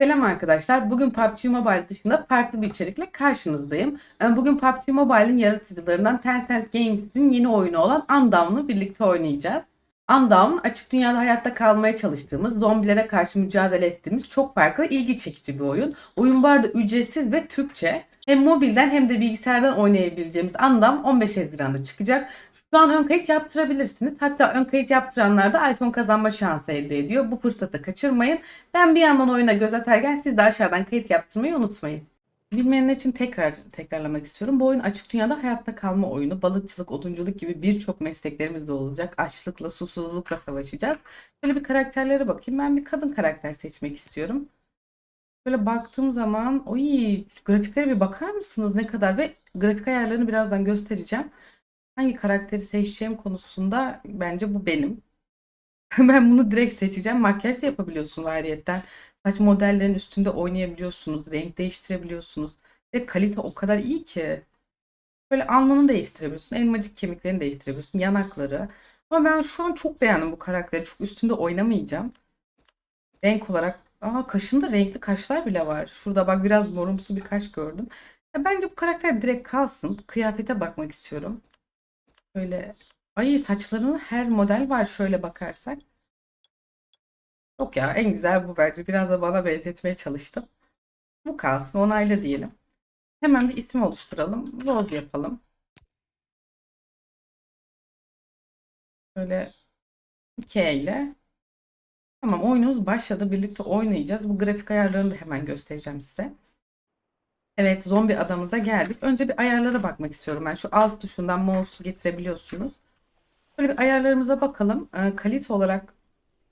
Selam arkadaşlar. Bugün PUBG Mobile dışında farklı bir içerikle karşınızdayım. Ee, Bugün PUBG Mobile'in yaratıcılarından Tencent Games'in yeni oyunu olan Undawn'u birlikte oynayacağız. Undawn, açık dünyada hayatta kalmaya çalıştığımız, zombilere karşı mücadele ettiğimiz çok farklı, ilgi çekici bir oyun. Oyun bu arada ücretsiz ve Türkçe. Hem mobilden hem de bilgisayardan oynayabileceğimiz Undawn 15 Haziran'da çıkacak. Şu an ön kayıt yaptırabilirsiniz. Hatta ön kayıt yaptıranlar da iPhone kazanma şansı elde ediyor. Bu fırsatı kaçırmayın. Ben bir yandan oyuna göz atarken siz de aşağıdan kayıt yaptırmayı unutmayın. Bilmeyenler için tekrar tekrarlamak istiyorum. Bu oyun açık dünyada hayatta kalma oyunu. Balıkçılık, odunculuk gibi birçok mesleklerimiz de olacak. Açlıkla, susuzlukla savaşacağız. Şöyle bir karakterlere bakayım. Ben bir kadın karakter seçmek istiyorum. Böyle baktığım zaman, oy grafiklere bir bakar mısınız ne kadar ve grafik ayarlarını birazdan göstereceğim. Hangi karakteri seçeceğim konusunda bence bu benim. Ben bunu direkt seçeceğim. Makyaj da yapabiliyorsunuz ayrıyetten. Saç modellerin üstünde oynayabiliyorsunuz. Renk değiştirebiliyorsunuz. Ve kalite o kadar iyi ki. Böyle alnını değiştirebiliyorsun. Elmacık kemiklerini değiştirebiliyorsun. Yanakları. Ama ben şu an çok beğendim bu karakteri. Çok üstünde oynamayacağım. Renk olarak. Aa kaşında renkli kaşlar bile var. Şurada bak biraz morumsu bir kaş gördüm. Ya bence bu karakter direkt kalsın. Kıyafete bakmak istiyorum. Böyle ay saçlarının her model var şöyle bakarsak. Yok ya en güzel bu bence. Biraz da bana benzetmeye çalıştım. Bu kalsın onayla diyelim. Hemen bir isim oluşturalım. Rose yapalım. Böyle K ile. Tamam oyunumuz başladı. Birlikte oynayacağız. Bu grafik ayarlarını da hemen göstereceğim size. Evet zombi adamıza geldik. Önce bir ayarlara bakmak istiyorum ben. Şu alt tuşundan mouse'u getirebiliyorsunuz. Böyle bir ayarlarımıza bakalım. Ee, kalite olarak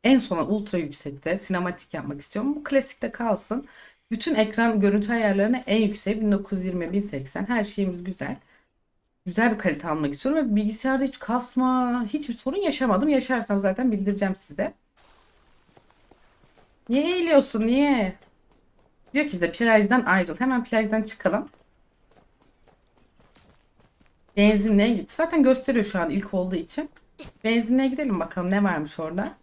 en sona ultra yüksekte sinematik yapmak istiyorum. Bu klasikte kalsın. Bütün ekran görüntü ayarlarını en yüksek 1920 1080 her şeyimiz güzel. Güzel bir kalite almak istiyorum ve bilgisayarda hiç kasma, hiçbir sorun yaşamadım. Yaşarsam zaten bildireceğim size. Niye eğiliyorsun? Niye? Diyor ki size plajdan ayrıl. Hemen plajdan çıkalım. Benzinliğe git. Zaten gösteriyor şu an ilk olduğu için. Benzinliğe gidelim bakalım ne varmış orada.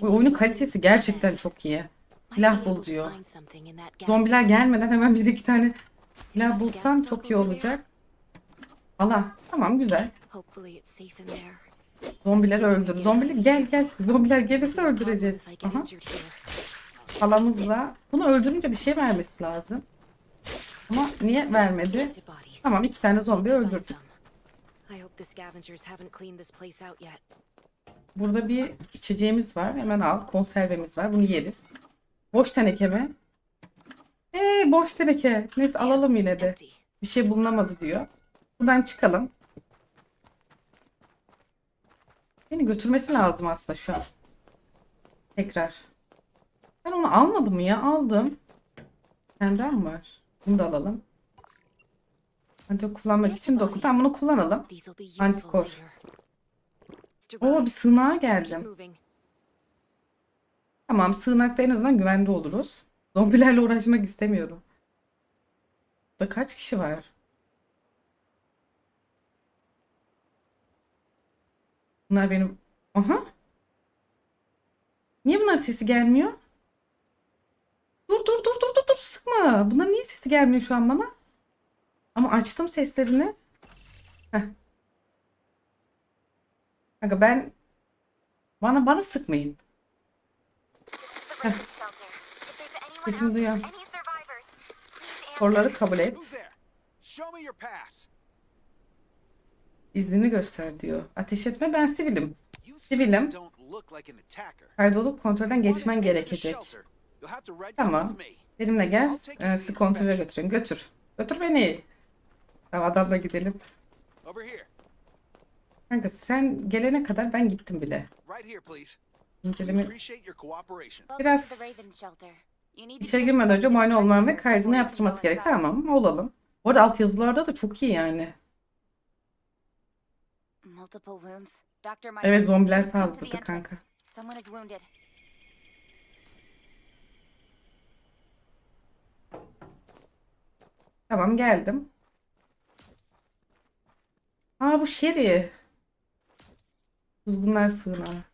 Bu oyunun kalitesi gerçekten çok iyi. Silah bul diyor. Zombiler gelmeden hemen bir iki tane silah bulsam çok iyi olacak. Allah. Tamam güzel. Zombileri öldür. Zombiler gel gel. Zombiler gelirse öldüreceğiz. Aha. Halamızla. Bunu öldürünce bir şey vermesi lazım. Ama niye vermedi? Tamam iki tane zombi öldürdük. Burada bir içeceğimiz var. Hemen al. Konservemiz var. Bunu yeriz. Boş teneke mi? Ee, boş teneke. Neyse alalım yine de. Bir şey bulunamadı diyor. Buradan çıkalım. Beni götürmesi lazım aslında şu an. Tekrar. Ben onu almadım mı ya? Aldım. Senden var. Bunu da alalım. Hadi kullanmak için doku. Tamam bunu kullanalım. Antikor. Oo bir sığınağa geldim. Tamam sığınakta en azından güvende oluruz. Zombilerle uğraşmak istemiyorum. Burada kaç kişi var? Bunlar benim... Aha. Niye bunlar sesi gelmiyor? Dur dur dur dur dur dur sıkma. Bunlar niye sesi gelmiyor şu an bana? Ama açtım seslerini. Heh. Kanka ben bana bana sıkmayın. Heh. Sesimi duyan. Soruları kabul et. Who's there? Show me your pass. İznini göster diyor. Ateş etme ben sivilim. Sivilim. Kaydolup kontrolden geçmen gerekecek. Tamam. Benimle gel. Ee, sizi kontrole götürün. Götür. Götür beni. Tamam adamla gidelim. Kanka sen gelene kadar ben gittim bile. İnceleme. Biraz İçeri girmeden önce muayene olman ve kaydını yaptırması gerek. Tamam olalım. Orada alt yazılarda da çok iyi yani. Evet zombiler saldırdı kanka. Tamam geldim. Aa bu Sherry. Kuzgunlar sığınağı.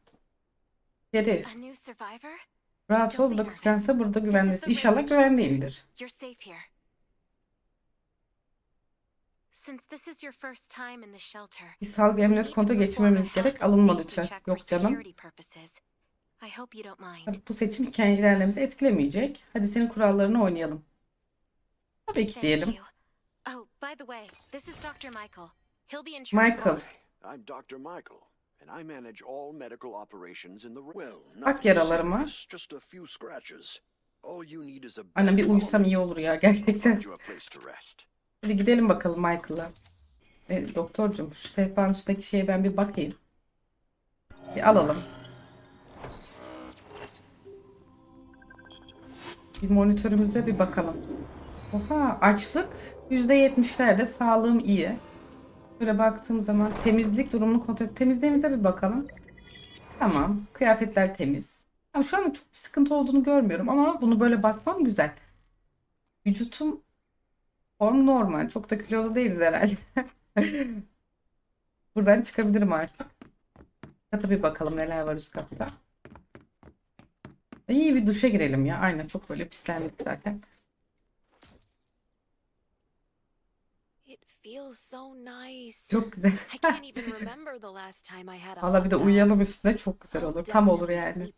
Sherry. Rahat ol burada kıskançsa burada güvendesin. İnşallah. You're safe here. Since this is your first time in the shelter, Bir emniyet konta geçirmemiz gerek. Alınma lütfen. Yok canım. I hope you don't mind. Hadi bu seçim hikaye ilerlememizi etkilemeyecek. Hadi senin kurallarını oynayalım. Tabii ki Thank diyelim. you. Oh, by the way, this is Dr. Michael. He'll be in charge. Michael. I'm Dr. Michael, and I manage all medical operations in the well. Bak nothing yaralarıma. serious, Just a few scratches. All you need is a bed bir uyusam following. iyi olur ya gerçekten. find you a place to rest. Hadi gidelim bakalım Michael'a. E, doktorcum şu sehpanın üstteki şeye ben bir bakayım. Bir alalım. Bir monitörümüze bir bakalım. Oha açlık %70'lerde sağlığım iyi. Böyle baktığım zaman temizlik durumunu kontrol Temizliğimize bir bakalım. Tamam. Kıyafetler temiz. Ama şu anda çok bir sıkıntı olduğunu görmüyorum ama bunu böyle bakmam güzel. Vücutum Form normal. Çok da kilolu değiliz herhalde. Buradan çıkabilirim artık. Kata bir bakalım neler var üst katta. İyi bir duşa girelim ya. Aynen çok böyle pislendik zaten. Çok güzel. Valla bir de uyuyalım üstüne çok güzel olur. Tam olur yani.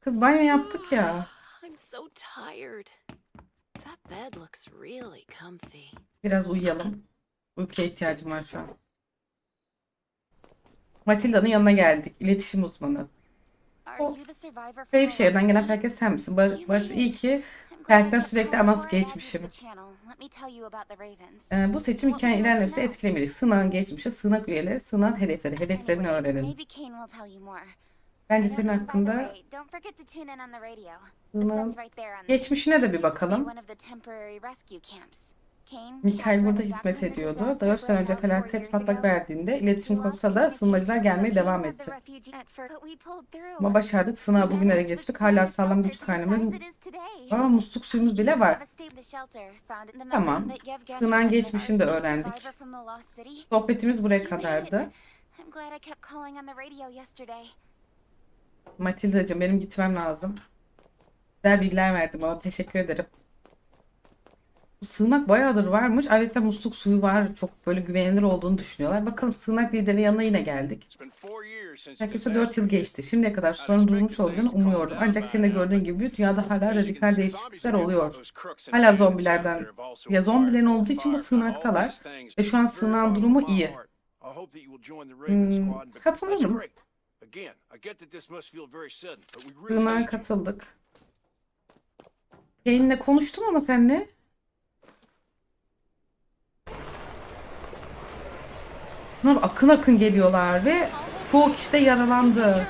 Kız banyo yaptık ya. I'm so tired. Biraz uyuyalım. Uykuya ihtiyacım var şu an. Matilda'nın yanına geldik. İletişim uzmanı. O Kayıp şehirden gelen herkes sen misin? Bar Barış iyi ki dersten sürekli anons geçmişim. Ee, bu seçim hikaye ilerlemesi etkilemeyecek. Sığınağın geçmişi, sığınak üyeleri, sığınağın hedefleri. Hedeflerini öğrenelim. Bence senin hakkında sığınağın geçmişine de bir bakalım. Mikael burada hizmet ediyordu. 4 sene önce felaket patlak verdiğinde iletişim kopsa da sığınmacılar gelmeye devam etti. Ama başardık. Sığınağı bugünlere getirdik. Hala sağlam güç kaynağımız. Aa musluk suyumuz bile var. Tamam. Sığınağın geçmişini de öğrendik. Sohbetimiz buraya kadardı. Matilda'cığım benim gitmem lazım. Güzel bilgiler verdin bana. Teşekkür ederim. Bu sığınak bayağıdır varmış. Ayrıca musluk suyu var. Çok böyle güvenilir olduğunu düşünüyorlar. Bakalım sığınak liderinin yanına yine geldik. Herkese 4 yıl geçti. Şimdiye kadar sorun durmuş olacağını umuyordum. Ancak senin de gördüğün gibi dünyada hala radikal değişiklikler oluyor. Hala zombilerden ya zombilerin olduğu için bu sığınaktalar. Ve şu an sığınağın durumu iyi. Hmm, katılırım. Sığınağa katıldık. Seninle konuştum ama senle. Bunlar akın akın geliyorlar ve çoğu kişi de yaralandı.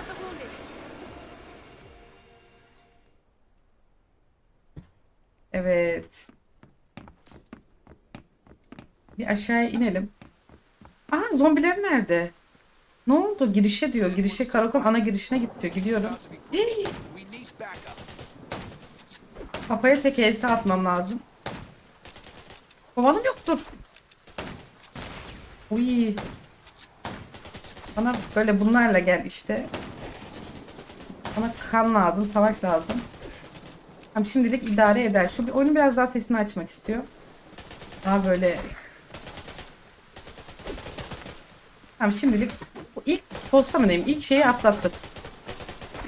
Evet. Bir aşağıya inelim. Aa zombiler nerede? Ne oldu? Girişe diyor. Girişe karakol ana girişine git diyor. Gidiyorum. Hii. Kafaya tek else atmam lazım. Kovanım yoktur. Uy. Bana böyle bunlarla gel işte. Bana kan lazım, savaş lazım. Tamam şimdilik idare eder. Şu bir oyunu biraz daha sesini açmak istiyor. Daha böyle Tamam şimdilik posta mı diyeyim? İlk şeyi atlattık.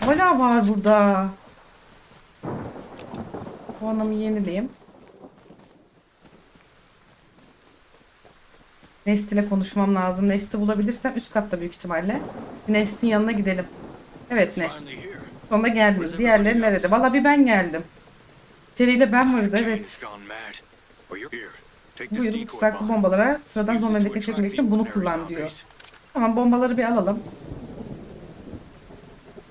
Hala var burada. Bu anlamı yenileyim. Nest ile konuşmam lazım. Nest'i bulabilirsem üst katta büyük ihtimalle. Nest'in yanına gidelim. Evet Nest. Sonunda geldiniz. Diğerleri nerede? Valla bir ben geldim. Jerry ile ben varız evet. Buyurun bu tuzaklı bombalara sıradan zombileri geçirmek için bunu kullan diyor. Tamam bombaları bir alalım.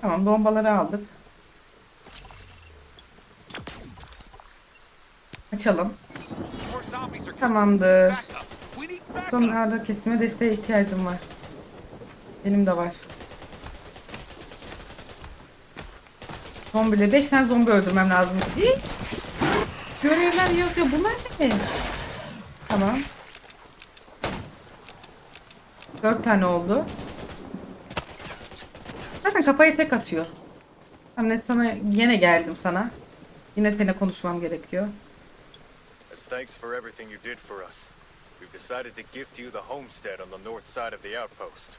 Tamam bombaları aldık. Açalım. Tamamdır. Backup. We need backup. Son ağrı kesime desteğe ihtiyacım var. Benim de var. Zombileri. 5 tane zombi öldürmem lazım. Görevler yazıyor. Bunlar ne? Tamam. 4 tane oldu. Zaten kafayı tek atıyor. Anne sana yine geldim sana. Yine seninle konuşmam gerekiyor. As thanks for everything you did for us, we've decided to gift you the homestead on the north side of the outpost.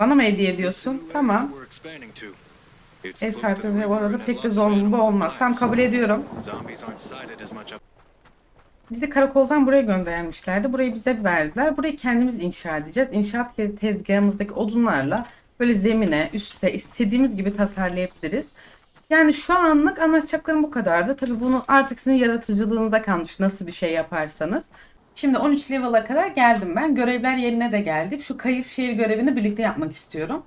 Bana mı hediye ediyorsun? Tamam. Ev ve bu arada pek de and olmaz. Tam kabul ediyorum. Bizi karakoldan buraya göndermişlerdi. Burayı bize verdiler. Burayı kendimiz inşa edeceğiz. İnşaat te- tezgahımızdaki odunlarla böyle zemine, üste istediğimiz gibi tasarlayabiliriz. Yani şu anlık anlatacaklarım bu kadardı. Tabii bunu artık sizin yaratıcılığınıza kalmış nasıl bir şey yaparsanız. Şimdi 13 level'a kadar geldim ben. Görevler yerine de geldik. Şu kayıp şehir görevini birlikte yapmak istiyorum.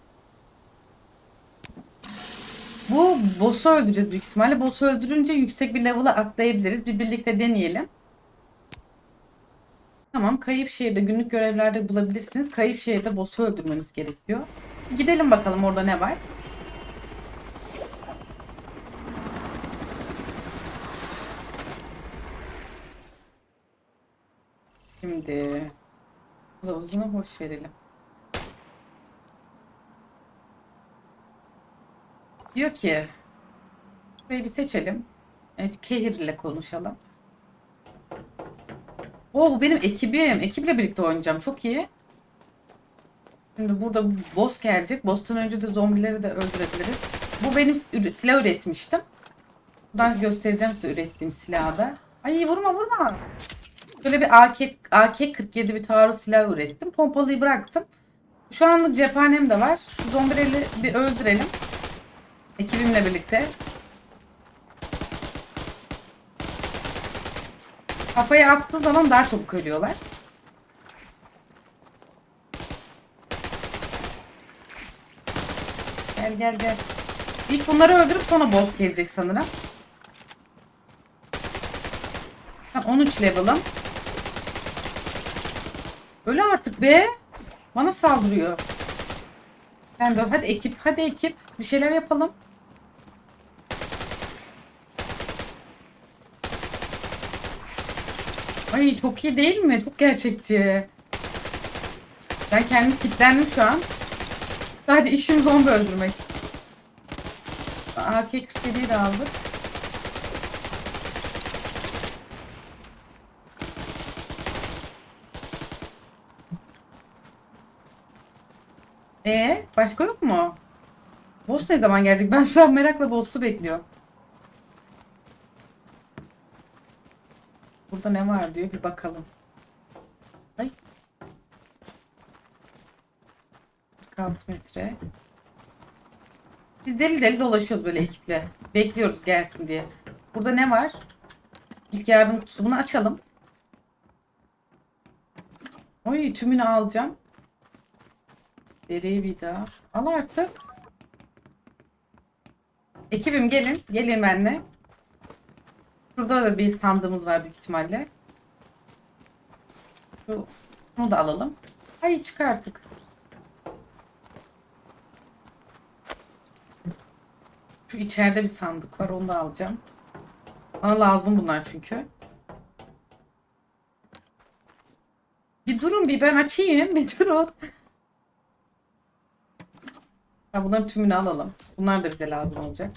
Bu boss'u öldüreceğiz büyük ihtimalle. Boss'u öldürünce yüksek bir level'a atlayabiliriz. Bir birlikte deneyelim. Tamam kayıp şehirde günlük görevlerde bulabilirsiniz. Kayıp şehirde boss'u öldürmeniz gerekiyor. Gidelim bakalım orada ne var. Şimdi kılavuzunu boş verelim. Diyor ki burayı bir seçelim. Evet, Kehir ile konuşalım. Oo bu benim ekibim. Ekiple birlikte oynayacağım. Çok iyi. Şimdi burada boss gelecek. Boss'tan önce de zombileri de öldürebiliriz. Bu benim silah üretmiştim. Buradan göstereceğim size ürettiğim silahı da. Ay vurma vurma. Böyle bir AK, AK-47 bir taarruz silahı ürettim. Pompalıyı bıraktım. Şu anlık cephanem de var. Şu zombileri bir öldürelim. Ekibimle birlikte. Kafaya attığı zaman daha çabuk ölüyorlar. Gel gel gel. İlk bunları öldürüp sonra boss gelecek sanırım. Ben 13 level'ım. Öyle artık be. Bana saldırıyor. Ben böyle hadi ekip hadi ekip bir şeyler yapalım. Ay çok iyi değil mi? Çok gerçekçi. Ben kendim kilitlendim şu an. Sadece işim zombi öldürmek. AK-47'yi de aldık. Ee, başka yok mu? Boss ne zaman gelecek? Ben şu an merakla boss'u bekliyorum. Burada ne var diyor bir bakalım. Ay. 46 metre. Biz deli deli dolaşıyoruz böyle ekiple. Bekliyoruz gelsin diye. Burada ne var? İlk yardım kutusu. Bunu açalım. Oy tümünü alacağım. Deri vida. Al artık. Ekibim gelin. Gelin benimle. Burada da bir sandığımız var büyük ihtimalle. Şu, bunu da alalım. Ay çık artık. Şu içeride bir sandık var onu da alacağım. Bana lazım bunlar çünkü. Bir durun bir ben açayım bir durun. Ha, bunların tümünü alalım. Bunlar da bize lazım olacak.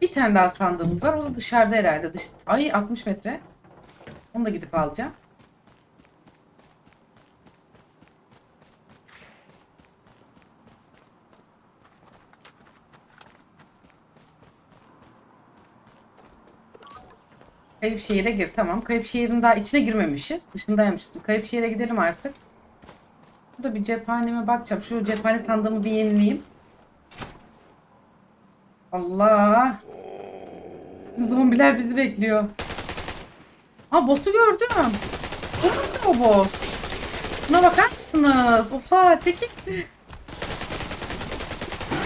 Bir tane daha sandığımız var. O da dışarıda herhalde. Dış... Ay 60 metre. Onu da gidip alacağım. Kayıp şehire gir. Tamam. Kayıp şehrin daha içine girmemişiz. Dışındaymışız. Kayıp şehire gidelim artık. Burada bir cephaneme bakacağım. Şu cephane sandığımı bir yenileyim. Allah. Zombiler bizi bekliyor. Aa boss'u gördüm. Bu muydu o boss? Buna bakar mısınız? Oha çekil.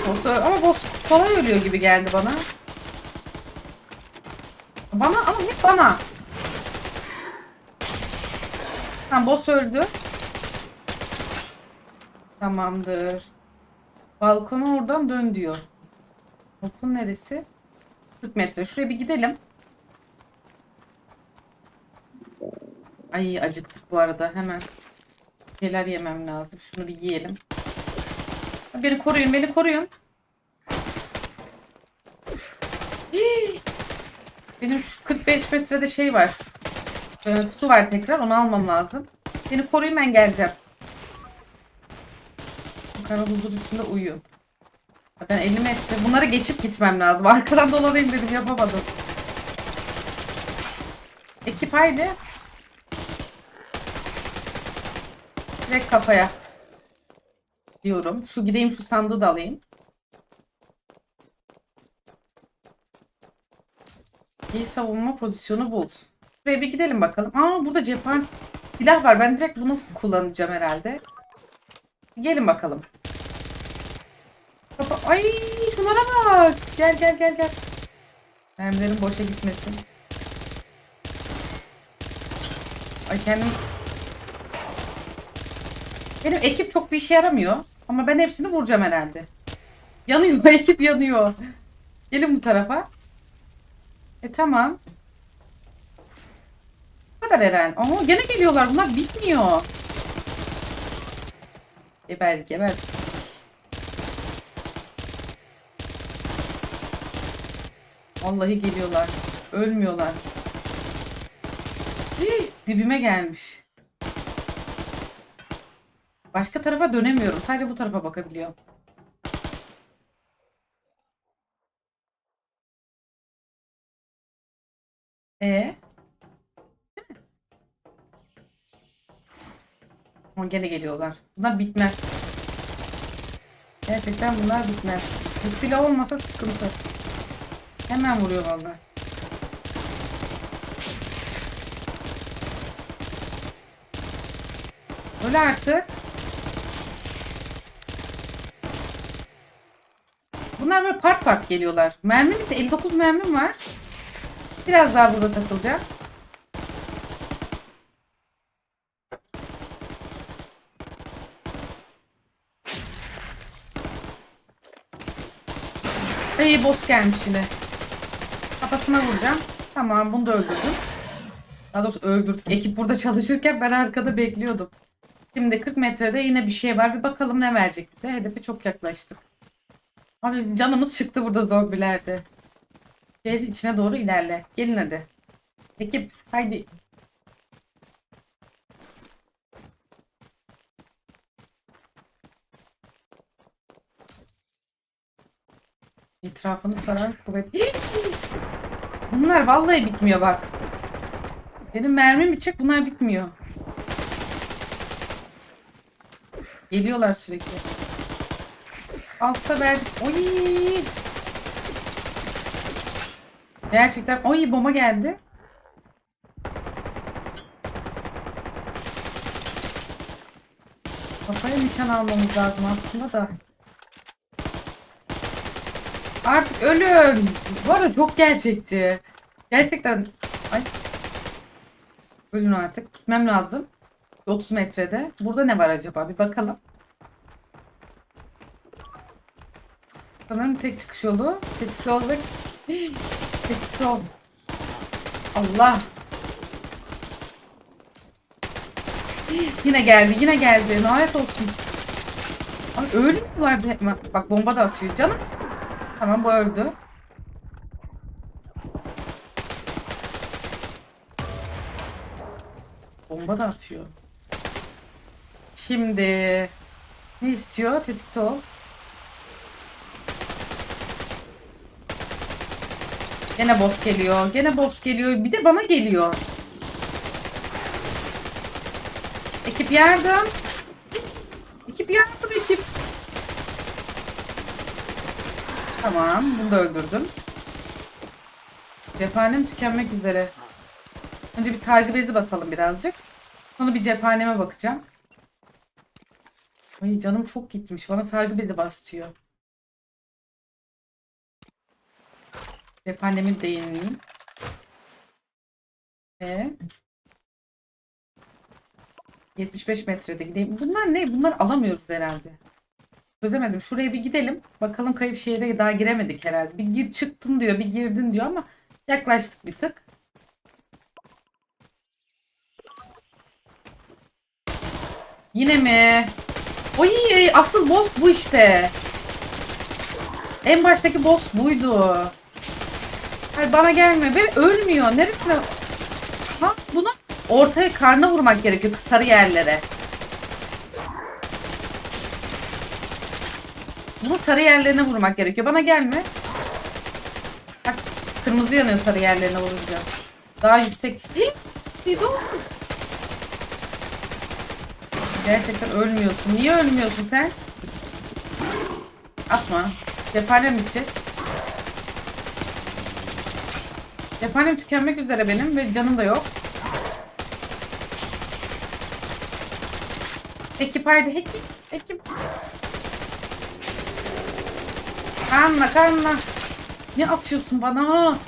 Boss, ama boss kolay ölüyor gibi geldi bana. Bana ama hep bana. Tamam boss öldü. Tamamdır. Balkona oradan dön diyor. Balkon neresi? 40 metre. Şuraya bir gidelim. Ay acıktık bu arada. Hemen şeyler yemem lazım. Şunu bir yiyelim. Beni koruyun, beni koruyun. Benim şu 45 metrede şey var. Ee, kutu var tekrar. Onu almam lazım. Beni koruyun ben geleceğim. Kara huzur içinde uyuyun. Ben 50 metre. Bunları geçip gitmem lazım. Arkadan dolanayım dedim yapamadım. Ekip haydi. Direkt kafaya. Diyorum. Şu gideyim şu sandığı da alayım. İyi savunma pozisyonu bul. Buraya bir gidelim bakalım. Aa burada cephan silah var. Ben direkt bunu kullanacağım herhalde. Gelin bakalım. Ay şunlara bak. Gel gel gel gel. Mermilerim boşa gitmesin. Ay kendim... Benim ekip çok bir işe yaramıyor. Ama ben hepsini vuracağım herhalde. Yanıyor. Ekip yanıyor. Gelin bu tarafa. E tamam. Bu kadar Eren. Aa gene geliyorlar. Bunlar bitmiyor. Geber geber. Vallahi geliyorlar. Ölmüyorlar. Hii, dibime gelmiş. Başka tarafa dönemiyorum. Sadece bu tarafa bakabiliyorum. E Ama gene geliyorlar. Bunlar bitmez. Gerçekten bunlar bitmez. Bu silah olmasa sıkıntı. Hemen vuruyor vallahi. Öyle artık. Bunlar böyle part part geliyorlar. Mermim de 59 mermim var. Biraz daha burada takılacağım. İyi boss gelmiş yine. Kafasına vuracağım. Tamam bunu da öldürdüm. Daha doğrusu öldürdük. Ekip burada çalışırken ben arkada bekliyordum. Şimdi 40 metrede yine bir şey var. Bir bakalım ne verecek bize. Hedefe çok yaklaştık. Abi canımız çıktı burada zombilerde. Şehir içine doğru ilerle. Gelin hadi. Ekip haydi. Etrafını saran kuvvet. Bunlar vallahi bitmiyor bak. Benim mermim bitecek bunlar bitmiyor. Geliyorlar sürekli. Altta verdik. Oy. Gerçekten oy bomba geldi. Kafaya nişan almamız lazım aslında da. Artık ölün. Bu arada çok gerçekçi. Gerçekten. Ay. Ölün artık. Gitmem lazım. 30 metrede. Burada ne var acaba? Bir bakalım. Sanırım tek çıkış yolu. Tetik yol ve... Tetik yol. Allah. Yine geldi. Yine geldi. Lanet olsun. Abi ölmüyorlardı. Bak bomba da atıyor canım. Tamam bu öldü. Bomba da atıyor. Şimdi ne istiyor? Tetikte ol. Gene boss geliyor. Gene boss geliyor. Bir de bana geliyor. Ekip yardım. Ekip yardım ekip. Tamam. Bunu da öldürdüm. Cephanem tükenmek üzere. Önce bir sargı bezi basalım birazcık. Sonra bir cephaneme bakacağım. Ay canım çok gitmiş. Bana sargı bezi bas diyor. Cephanemi de yenileyim. Ve 75 metrede gideyim. Bunlar ne? Bunlar alamıyoruz herhalde. Çözemedim. Şuraya bir gidelim. Bakalım kayıp şehire daha giremedik herhalde. Bir gir çıktın diyor, bir girdin diyor ama yaklaştık bir tık. Yine mi? Oy asıl boss bu işte. En baştaki boss buydu. Hayır bana gelme. Ve ölmüyor. Neresine? Ha bunu ortaya karnına vurmak gerekiyor sarı yerlere. Bunu sarı yerlerine vurmak gerekiyor. Bana gelme. Bak kırmızı yanıyor sarı yerlerine vurunca. Daha yüksek. Dur. Gerçekten ölmüyorsun. Niye ölmüyorsun sen? Atma. Cephanem bitecek. Cephanem tükenmek üzere benim ve canım da yok. Ekip haydi ekip. Ekip. Kanla kanla. Ne atıyorsun bana?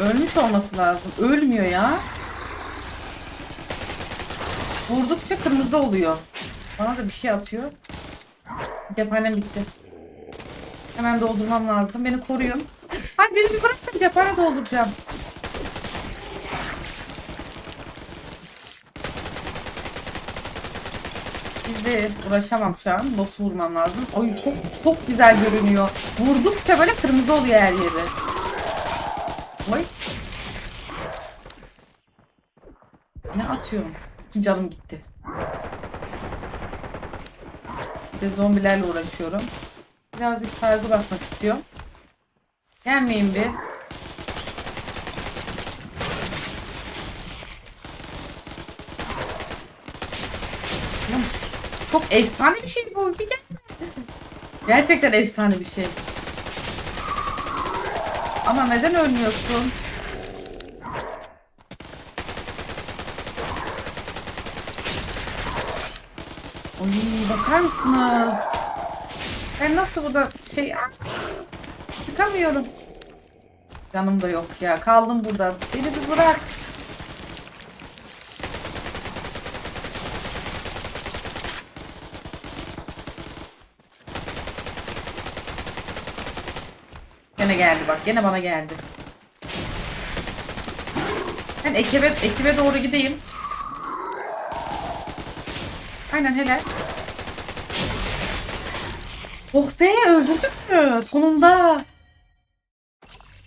Ölmüş olması lazım. Ölmüyor ya. Vurdukça kırmızı oluyor. Bana da bir şey atıyor. Cephanem bitti. Hemen doldurmam lazım. Beni koruyun. Hayır beni bir bırakın cephane dolduracağım. Bizde uğraşamam şu an. Boss'u vurmam lazım. Oy çok çok güzel görünüyor. Vurdukça böyle kırmızı oluyor her yeri. Oy. Ne atıyorum? Canım gitti. Bir de zombilerle uğraşıyorum. Birazcık sargı basmak istiyorum. Gelmeyin bir. Çok efsane bir şey bu. Gerçekten efsane bir şey. Ama neden ölmüyorsun? Oy bakar mısınız? Ben nasıl burada şey çıkamıyorum. Canım da yok ya. Kaldım burada. Beni bir bırak. Geldi bak. Gene bana geldi. Ben ekibe, ekibe doğru gideyim. Aynen helal. Oh be öldürdük mü? Sonunda.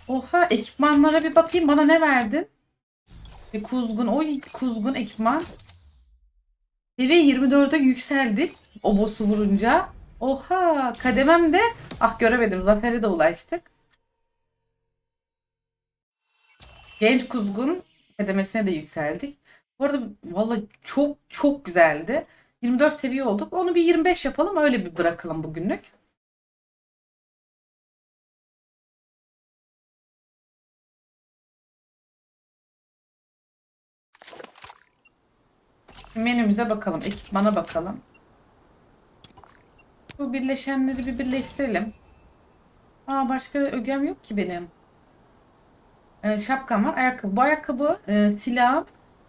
Oha ekipmanlara bir bakayım bana ne verdin? Bir kuzgun. Oy kuzgun ekipman. Seviye 24'e yükseldik. O boss'u vurunca. Oha kademem de ah göremedim zafere de ulaştık. Genç kuzgun kademesine de yükseldik. Bu arada vallahi çok çok güzeldi. 24 seviye olduk. Onu bir 25 yapalım öyle bir bırakalım bugünlük. Menümüze bakalım. Ekipmana bakalım. Bu birleşenleri bir birleştirelim. Aa başka ögem yok ki benim. Ee, şapkam var. Ayakkabı. Bu ayakkabı e, silahım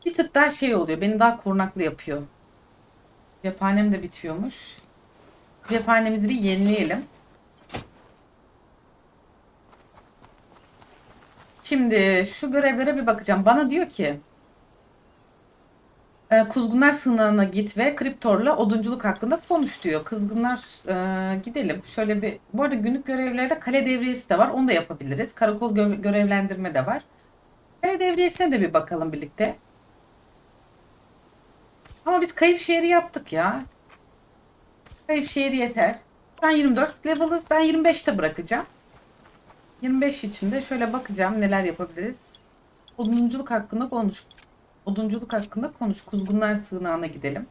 bir tık daha şey oluyor. Beni daha korunaklı yapıyor. Cephanem de bitiyormuş. Cephanemizi bir yenileyelim. Şimdi şu görevlere bir bakacağım. Bana diyor ki e, Kuzgunlar sığınağına git ve Kriptor'la odunculuk hakkında konuş diyor. Kızgınlar e, gidelim. Şöyle bir bu arada günlük görevlerde kale devriyesi de var. Onu da yapabiliriz. Karakol gö- görevlendirme de var. Kale devriyesine de bir bakalım birlikte. Ama biz kayıp şehri yaptık ya. Kayıp şehri yeter. An 24 level'ız. Ben 25'te bırakacağım. 25 içinde şöyle bakacağım neler yapabiliriz. Odunculuk hakkında konuş. Odunculuk hakkında konuş. Kuzgunlar sığınağına gidelim.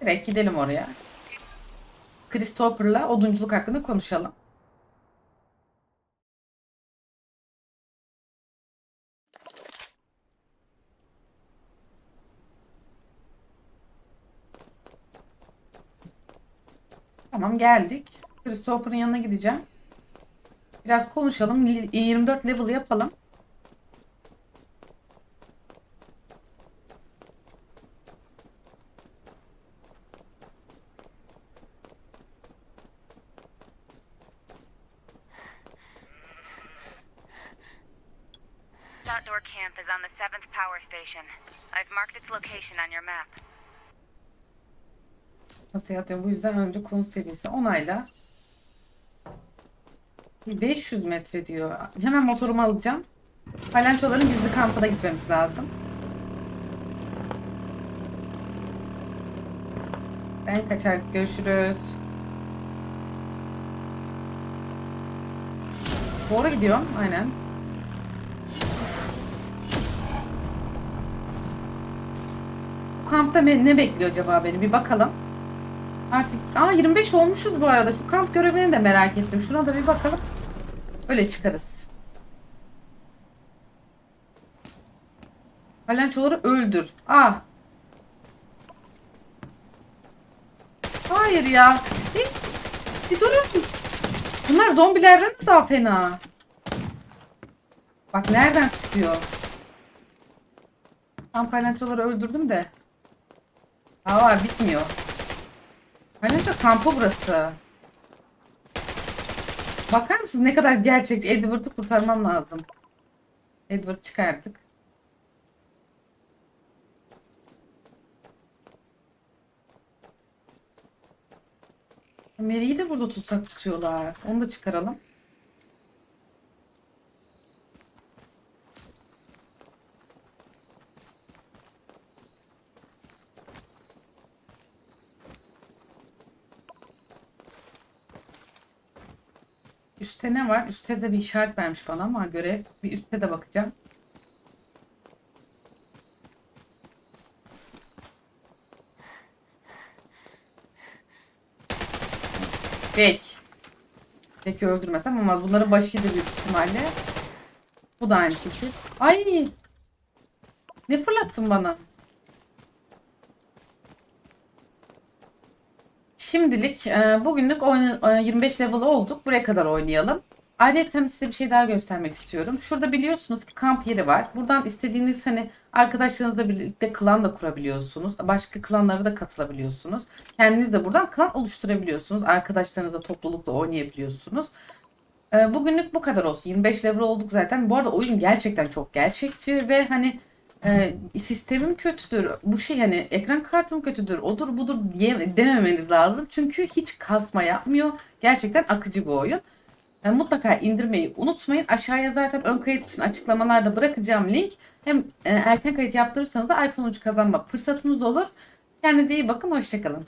Direkt gidelim oraya. Christopher'la odunculuk hakkında konuşalım. Tamam geldik. Christopher'ın yanına gideceğim. Biraz konuşalım. 24 level yapalım. Outdoor camp is on the seventh power station. I've marked its location on your map. Nasıl yapacağım? Bu yüzden önce konu seviyesi onayla. 500 metre diyor. Hemen motorumu alacağım. Palançoların gizli kampına gitmemiz lazım. Ben kaçar. Görüşürüz. Doğru gidiyorum. Aynen. Bu kampta ne bekliyor acaba beni? Bir bakalım. Artık aa 25 olmuşuz bu arada. Şu kamp görevini de merak ettim. Şuna da bir bakalım. Öyle çıkarız. Palançoları öldür. Aa. Hayır ya. Bir, bir durun. Bunlar zombilerden mi daha fena? Bak nereden sıkıyor. Tam palançoları öldürdüm de. Aa bitmiyor. Palanço kampı burası. Bakar mısın ne kadar gerçekçi. Edward'ı kurtarmam lazım. Edward çıkardık. Mary'i de burada tutsak tutuyorlar. Onu da çıkaralım. Üste ne var? Üste de bir işaret vermiş bana ama görev. Bir üste de bakacağım. Bek. Bek'i öldürmesem ama bunların başıydı büyük ihtimalle. Bu da aynı şekil. Ay! Ne fırlattın bana? Şimdilik e, bugünlük oyna- e, 25 level olduk. Buraya kadar oynayalım. Ayrıca size bir şey daha göstermek istiyorum. Şurada biliyorsunuz ki kamp yeri var. Buradan istediğiniz hani arkadaşlarınızla birlikte klan da kurabiliyorsunuz. Başka klanlara da katılabiliyorsunuz. Kendiniz de buradan klan oluşturabiliyorsunuz. Arkadaşlarınızla toplulukla oynayabiliyorsunuz. E, bugünlük bu kadar olsun. 25 level olduk zaten. Bu arada oyun gerçekten çok gerçekçi ve hani e, sistemim kötüdür. Bu şey hani ekran kartım kötüdür. Odur budur diye dememeniz lazım. Çünkü hiç kasma yapmıyor. Gerçekten akıcı bir oyun. E, mutlaka indirmeyi unutmayın. Aşağıya zaten ön kayıt için açıklamalarda bırakacağım link. Hem e, erken kayıt yaptırırsanız da iPhone ucu kazanma fırsatınız olur. Kendinize iyi bakın. Hoşçakalın.